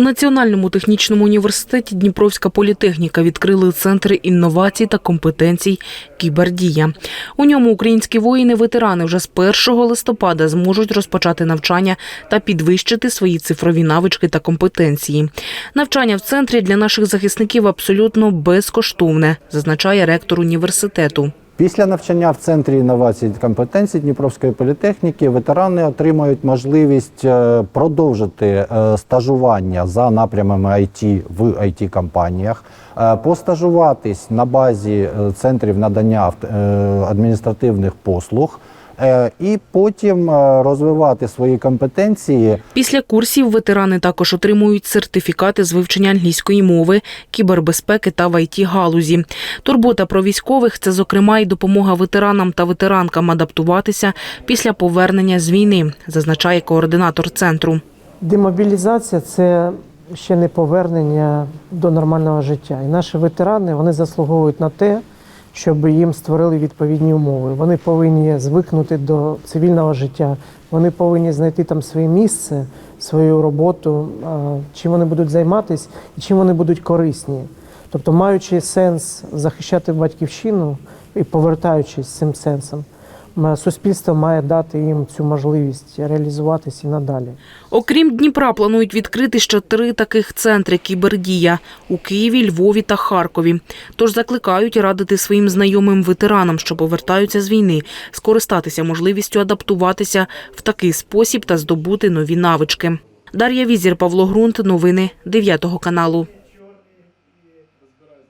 У Національному технічному університеті Дніпровська політехніка відкрили центри інновацій та компетенцій Кібердія. У ньому українські воїни-ветерани вже з 1 листопада зможуть розпочати навчання та підвищити свої цифрові навички та компетенції. Навчання в центрі для наших захисників абсолютно безкоштовне, зазначає ректор університету. Після навчання в центрі інновацій та компетенцій Дніпровської політехніки ветерани отримають можливість е, продовжити е, стажування за напрямами IT в it компаніях постажуватись на базі е, центрів надання е, адміністративних послуг, е, і потім е, розвивати свої компетенції Після курсів ветерани також отримують сертифікати з вивчення англійської мови, кібербезпеки та в it галузі. Турбота про військових це, зокрема, і допомога ветеранам та ветеранкам адаптуватися після повернення з війни, зазначає координатор центру. Демобілізація це ще не повернення до нормального життя. І наші ветерани вони заслуговують на те, щоб їм створили відповідні умови. Вони повинні звикнути до цивільного життя, вони повинні знайти там своє місце, свою роботу, чим вони будуть займатися і чим вони будуть корисні. Тобто, маючи сенс захищати батьківщину і повертаючись з цим сенсом, суспільство має дати їм цю можливість реалізуватись і надалі. Окрім Дніпра, планують відкрити ще три таких центри кібердія у Києві, Львові та Харкові. Тож закликають радити своїм знайомим ветеранам, що повертаються з війни, скористатися можливістю адаптуватися в такий спосіб та здобути нові навички. Дар'я Візір, Павло Грунт. Новини 9 каналу.